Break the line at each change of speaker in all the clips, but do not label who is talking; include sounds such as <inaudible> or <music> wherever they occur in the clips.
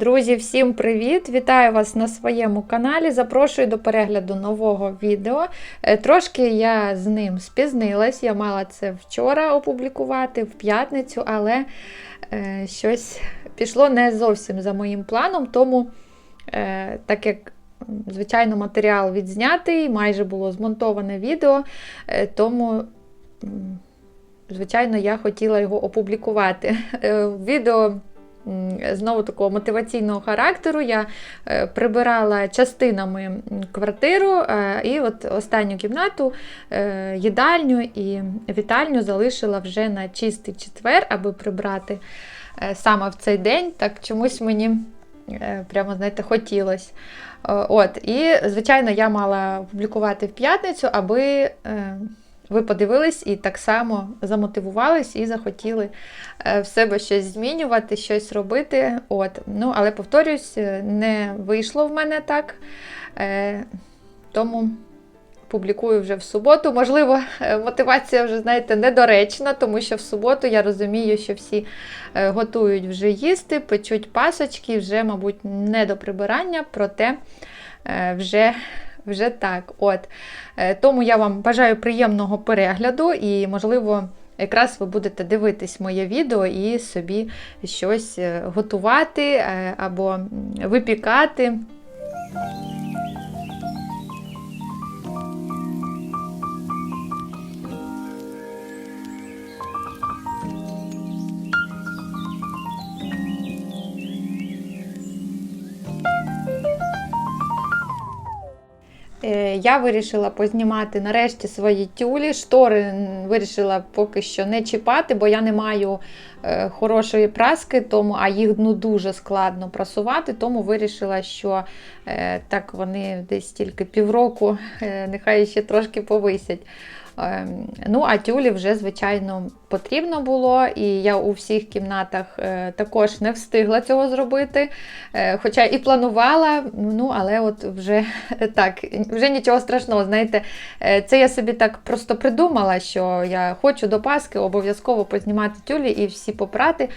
Друзі, всім привіт! Вітаю вас на своєму каналі. Запрошую до перегляду нового відео. Е, Трошки я з ним спізнилась. Я мала це вчора опублікувати, в п'ятницю, але е, щось пішло не зовсім за моїм планом. Тому, е, так як, звичайно, матеріал відзнятий, майже було змонтоване відео, тому. Звичайно, я хотіла його опублікувати. Відео знову такого мотиваційного характеру. Я е, прибирала частинами квартиру, е, і от останню кімнату, е, їдальню і вітальню залишила вже на чистий четвер, аби прибрати саме в цей день. Так чомусь мені прямо, знаєте, хотілося. От, і, звичайно, я мала опублікувати в п'ятницю, аби. Ви подивились і так само замотивувались і захотіли е, в себе щось змінювати, щось робити. От. Ну, але повторюсь, е, не вийшло в мене так. Е, Тому публікую вже в суботу. Можливо, мотивація вже, знаєте, недоречна, тому що в суботу я розумію, що всі готують вже їсти, печуть пасочки, вже, мабуть, не до прибирання, проте вже. Вже так. От. Е, Тому я вам бажаю приємного перегляду і, можливо, якраз ви будете дивитись моє відео і собі щось е, готувати е, або випікати. Я вирішила познімати нарешті свої тюлі. Штори вирішила поки що не чіпати, бо я не маю хорошої праски, тому, а їх ну, дуже складно прасувати, тому вирішила, що е, так вони десь тільки півроку, е, нехай ще трошки повисять. Ем, Ну, а тюлі вже, звичайно, потрібно було, і я у всіх кімнатах е, також не встигла цього зробити. Е, Хоча і планувала, ну, але от вже так, вже нічого страшного. Знаєте, е, це я собі так просто придумала, що я хочу до Паски обов'язково познімати тюлі і всі попрати.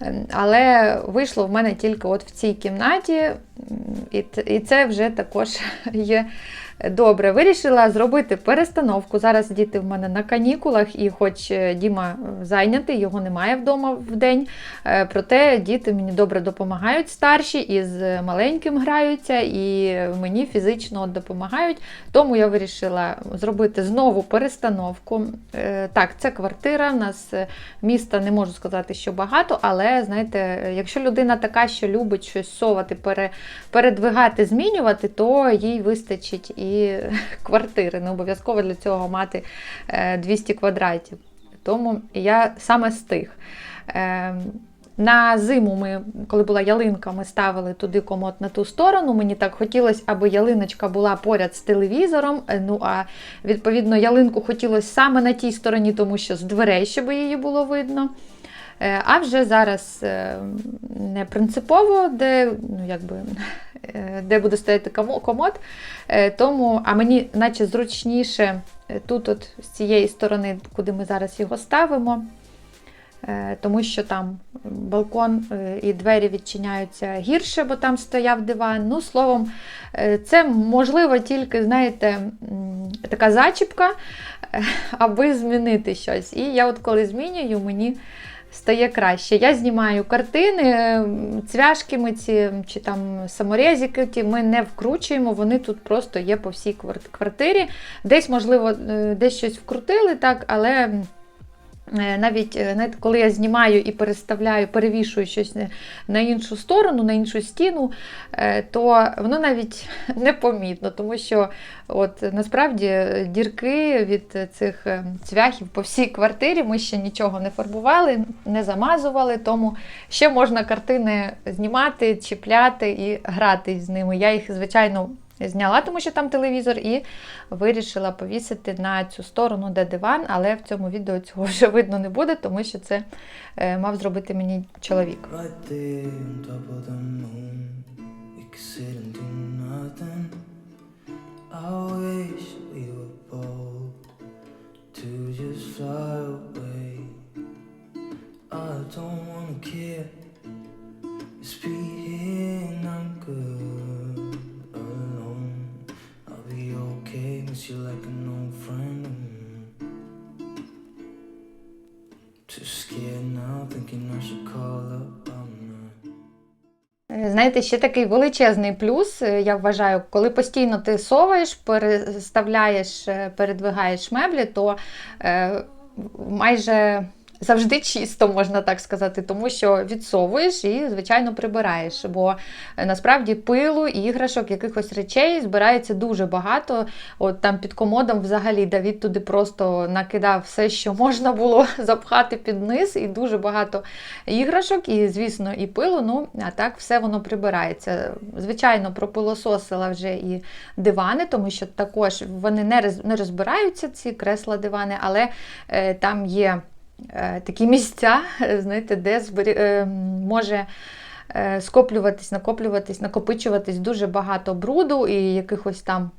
Ем, Але вийшло в мене тільки от в цій кімнаті, і це вже також <laughs> є. Добре, вирішила зробити перестановку. Зараз діти в мене на канікулах, і хоч е, Діма е, зайнятий, його немає вдома в день. е, Проте діти мені добре допомагають старші, і з маленьким граються, і мені фізично допомагають. Тому я вирішила зробити знову перестановку. Так, це квартира. У нас міста не можу сказати, що багато, але знаєте, якщо людина така, що любить щось совати, передвигати, змінювати, то їй вистачить і <laughs> квартири. Не обов'язково для цього мати е, 200 квадратів. Тому я саме з тих. Е, На зиму ми, коли була ялинка, ми ставили туди комод на ту сторону. Мені так хотілося, аби ялиночка була поряд з телевізором. Е, Ну а відповідно ялинку хотілося саме на тій стороні, тому що з дверей, щоб її було видно. Е, А вже зараз е, не принципово, де, ну, якби, <laughs> е, де буде стояти комод. Тому, а мені наче зручніше тут, от, з цієї сторони, куди ми зараз його ставимо. Тому що там балкон і двері відчиняються гірше, бо там стояв диван. Ну, словом, це можливо тільки, знаєте, така зачіпка, <laughs> аби змінити щось. І я от коли змінюю, мені стає краще. Я знімаю картини, е, цвяшки ми ці, чи там саморезики, ті ми не вкручуємо, вони тут просто є по всій квартирі. Десь, можливо, е, десь щось вкрутили, так, але. Е, Навіть е, коли я знімаю і переставляю, перевішую щось на- на іншу сторону, на іншу стіну, е, то воно навіть <laughs> непомітно, тому що от насправді е, дірки від цих е, цвяхів по всій квартирі ми ще нічого не фарбували, не замазували, тому ще можна картини знімати, чіпляти і грати з ними. Я їх, звичайно, зняла, тому що там телевізор, і вирішила повісити на цю сторону, де диван, але в цьому відео цього вже видно не буде, тому що це е, мав зробити мені чоловік.
Right there on top of the moon,
Знаєте, ще такий величезний плюс, е, я вважаю, коли постійно ти соваєш, переставляєш, е, передвигаєш меблі, то е, майже завжди чисто, можна так сказати, тому що відсовуєш і, звичайно, прибираєш. Бо е, насправді пилу, іграшок, якихось речей збирається дуже багато. От там під комодом взагалі Давід туди просто накидав все, що можна було <laughs> запхати під низ, і дуже багато іграшок, і, звісно, і пилу. Ну, а так все воно прибирається. Звичайно, пропилососила вже і дивани, тому що також вони не розбираються, ці кресла дивани, але е, там є такі місця, е, знаєте, де збері... е, може е, скоплюватись, накоплюватись, накопичуватись дуже багато бруду і якихось там.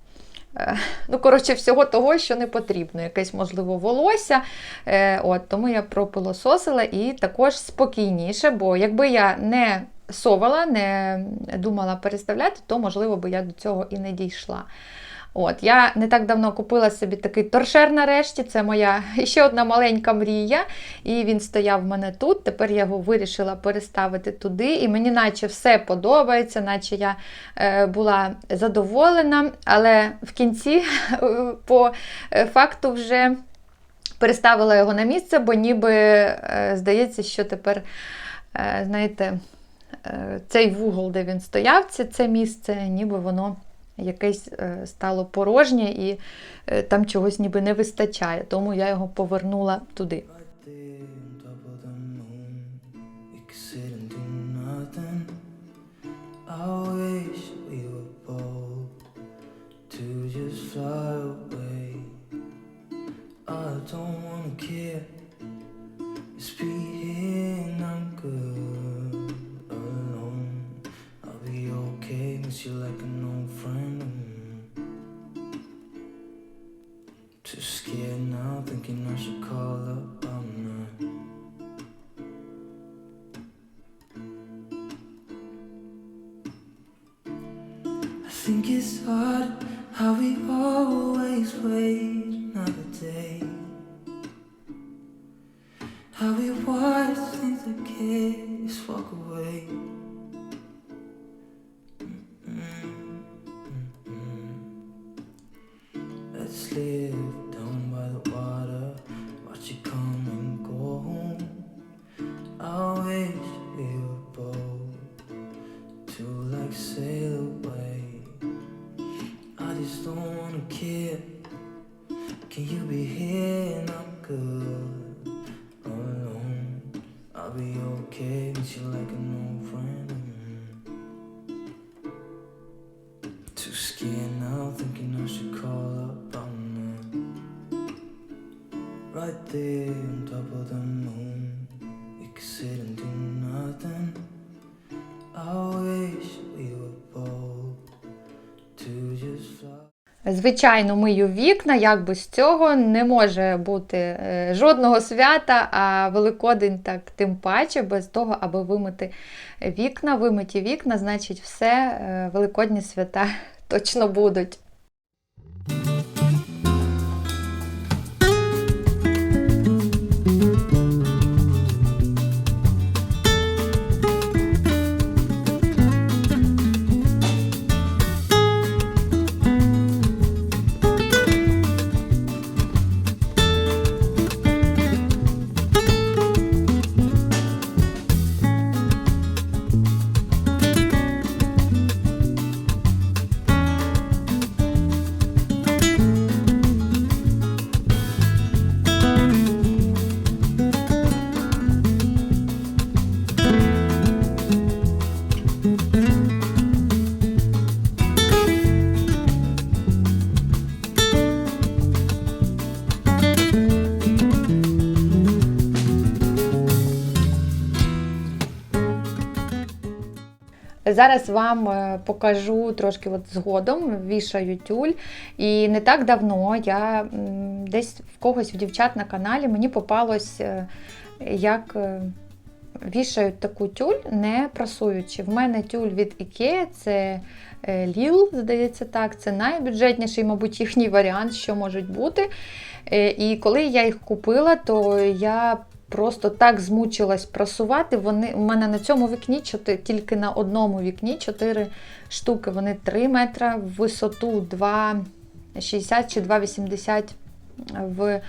е, <laughs> Ну, коротше, всього того, що не потрібно. Якесь, можливо, волосся. Е, от, тому я пропилососила і також спокійніше, бо якби я не совала, не думала переставляти, то, можливо, би я до цього і не дійшла. От, я не так давно купила собі такий торшер нарешті. Це моя <laughs> ще одна маленька мрія. І він стояв в мене тут. Тепер я його вирішила переставити туди. І мені наче все подобається, наче я е, була задоволена. Але в кінці, <laughs> по е, факту, вже переставила його на місце, бо ніби е, здається, що тепер, е, знаєте, е, цей вугол, де він стояв, це, це місце, ніби воно якесь е, стало порожнє і е, там чогось ніби не вистачає. Тому я його повернула туди.
You like an Too scared now, thinking I should call up. I'm not. Oh.
Звичайно, мию вікна, як без цього не може бути е, жодного свята, а Великодень так тим паче, без того, аби вимити вікна. Вимиті вікна, значить, все, е, великодні свята <laughs> точно будуть. Зараз вам е, покажу трошки от згодом, вішаю тюль. І не так давно я десь в когось в дівчат на каналі мені попалось, е, як е, вішають таку тюль, не прасуючи. В мене тюль від IKEA, це Lil, здається так, це найбюджетніший, мабуть, їхній варіант, що можуть бути. І коли я їх купила, то я просто так змучилась прасувати. Вони у мене на цьому вікні чотири, тільки на одному вікні 4 штуки. Вони 3 метра в висоту, 2,60 чи 2,80 в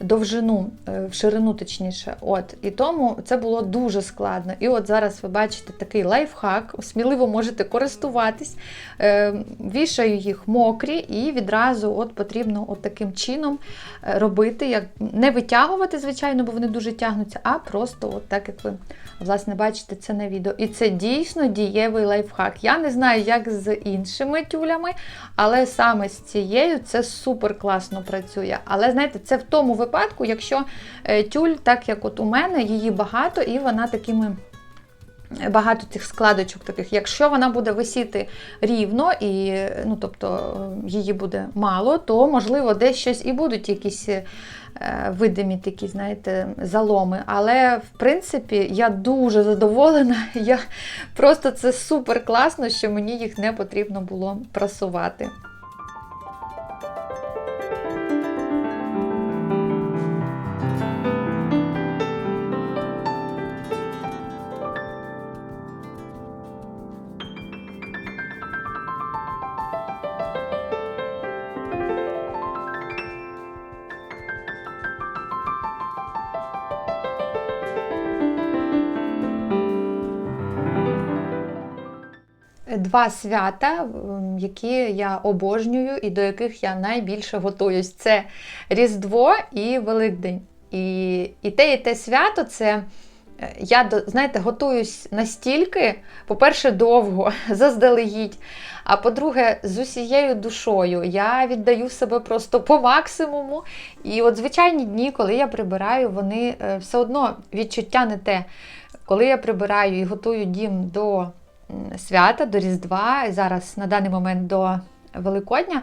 довжину, е, в ширину, точніше. От і тому це було дуже складно. І от зараз ви бачите такий лайфхак, сміливо можете користуватись. Е, Вішаю їх мокрі, і відразу от потрібно от таким чином е, робити, як не витягувати, звичайно, бо вони дуже тягнуться, а просто от так, як ви власне бачите це на відео. І це дійсно дієвий лайфхак. Я не знаю, як з іншими тюлями, але саме з цією це супер класно працює. Але знаєте, це в тому випадку, якщо е, тюль, так як от у мене, її багато, і вона такими. е, Багато цих складочок таких. Якщо вона буде висіти рівно і ну, тобто, е, її буде мало, то можливо десь щось і будуть якісь е, видимі такі, знаєте, заломи. Але в принципі я дуже задоволена. Я просто це супер класно, що мені їх не потрібно було прасувати. Два свята, які я обожнюю і до яких я найбільше готуюсь. Це Різдво і Великдень. І, і те, і те свято це. е, Я знаєте, готуюсь настільки, по-перше, довго, <laughs> заздалегідь. А по-друге, з усією душою я віддаю себе просто по максимуму. І от звичайні дні, коли я прибираю, вони е, все одно відчуття не те. Коли я прибираю і готую дім до свята, до Різдва, і зараз на даний момент до Великодня,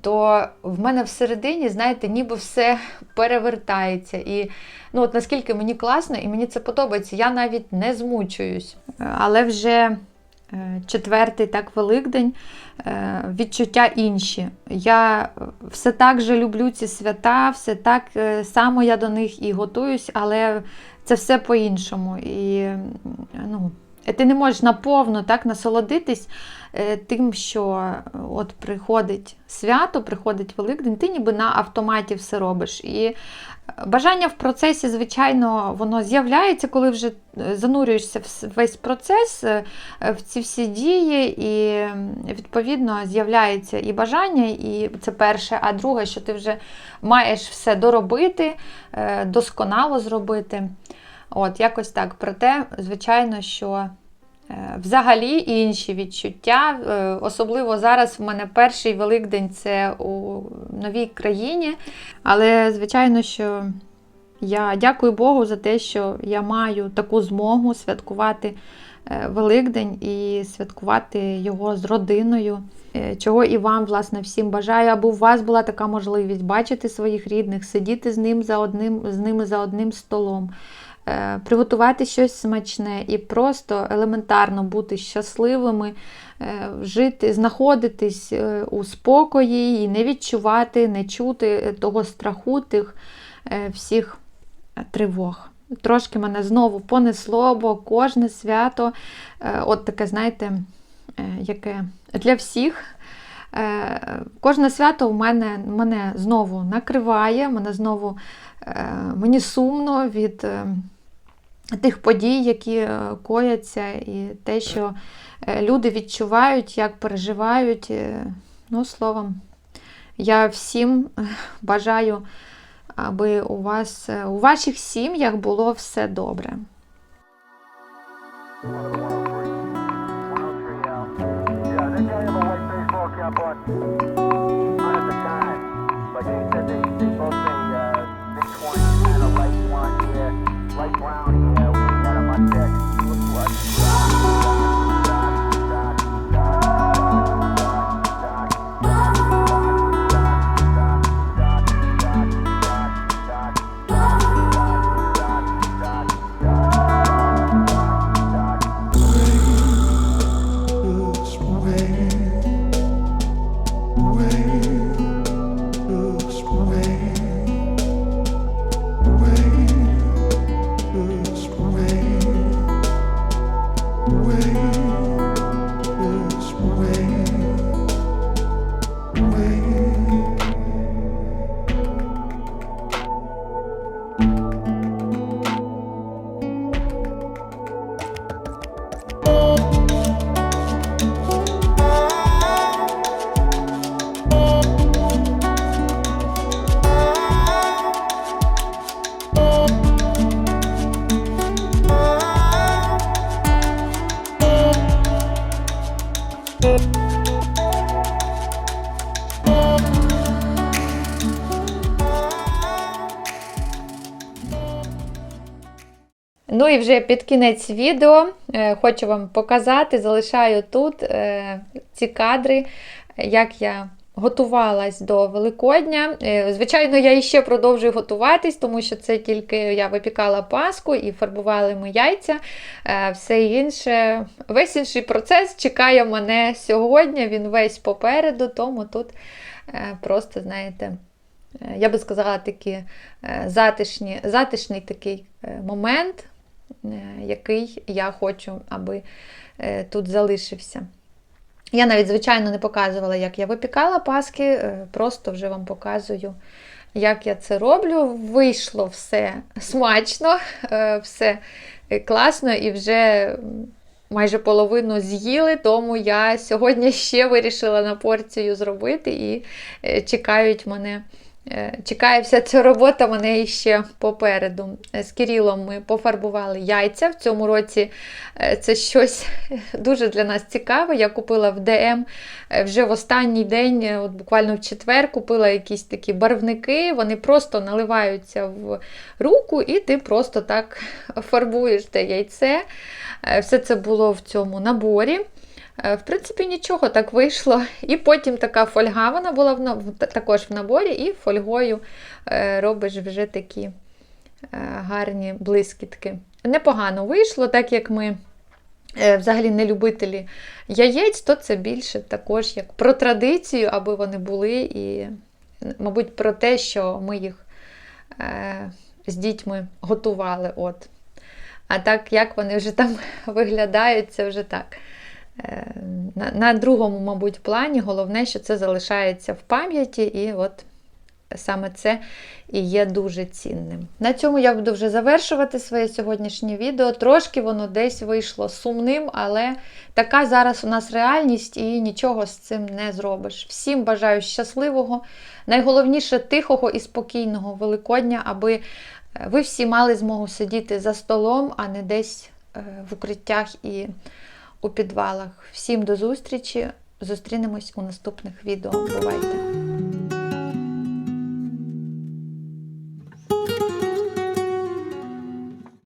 то в мене всередині, знаєте, ніби все перевертається. І ну, от наскільки мені класно, і мені це подобається, я навіть не змучуюсь. Але вже е, четвертий так Великдень, е, відчуття інші. Я все так же люблю ці свята, все так е, само я до них і готуюсь, але це все по-іншому. І ну, ти не можеш наповно так насолодитись е, тим, що е, от приходить свято, приходить Великдень, ти ніби на автоматі все робиш. І е, бажання в процесі, звичайно, воно з'являється, коли вже е, занурюєшся в весь процес, е, е, в ці всі дії, і відповідно з'являється і бажання, і це перше, а друге, що ти вже маєш все доробити, е, досконало зробити. От, якось так. Проте, звичайно, що е, взагалі інші відчуття. Е, Особливо зараз в мене перший Великдень це у новій країні. Але, звичайно, що я дякую Богу за те, що я маю таку змогу святкувати е, Великдень і святкувати його з родиною. Чого і вам, власне, всім бажаю, аби у вас була така можливість бачити своїх рідних, сидіти з ним за одним, з ними за одним столом, приготувати щось смачне і просто елементарно бути щасливими, е, жити, знаходитись е, у спокої і не відчувати, не чути е, того страху, тих е, всіх е, тривог. Трошки мене знову понесло, бо кожне свято, е, от таке, знаєте, е, яке для всіх. Е, Кожне свято у мене, мене знову накриває, мене знову е, мені сумно від е, тих подій, які е, кояться, і те, що е, люди відчувають, як переживають. Е, Ну, словом, я всім бажаю, аби у вас у ваших сім'ях було все добре.
103 out.
І вже під кінець відео е, хочу вам показати, залишаю тут е, ці кадри, як я готувалась до Великодня. Е, Звичайно, я іще продовжую готуватись, тому що це тільки я випікала паску і фарбували ми яйця. Все інше, весь інший процес чекає мене сьогодні. Він весь попереду, тому тут просто, знаєте, я би сказала, такі е, затишні, затишний такий момент, який я хочу, аби е, тут залишився. Я навіть, звичайно, не показувала, як я випікала паски, е, просто вже вам показую, як я це роблю. Вийшло все смачно, е, все е, класно і вже майже половину з'їли, тому я сьогодні ще вирішила на порцію зробити і е, чекають мене. Е, Чекає вся ця робота мене іще попереду. Е, З Кирилом ми пофарбували яйця. В цьому році е, це щось <laughs> дуже для нас цікаве. Я купила в ДМ вже в останній день, от буквально в четвер, купила якісь такі барвники. Вони просто наливаються в руку, і ти просто так <laughs> фарбуєш те яйце. Все це було в цьому наборі. Е, В принципі, нічого так вийшло. І потім така фольга вона була в також в наборі, і фольгою е, робиш вже такі е, гарні блискітки. Непогано вийшло, так як ми взагалі не любителі яєць, то це більше також як про традицію, аби вони були, і, мабуть, про те, що ми їх з дітьми готували. От. А так, як вони вже там <laughs> виглядають, це вже так. Е, На, на другому, мабуть, плані головне, що це залишається в пам'яті, і от саме це і є дуже цінним. На цьому я буду вже завершувати своє сьогоднішнє відео. Трошки воно десь вийшло сумним, але така зараз у нас реальність і нічого з цим не зробиш. Всім бажаю щасливого, найголовніше тихого і спокійного Великодня, аби е, ви всі мали змогу сидіти за столом, а не десь е, в укриттях і у підвалах. Всім до зустрічі! Зустрінемось у наступних відео. Бувайте!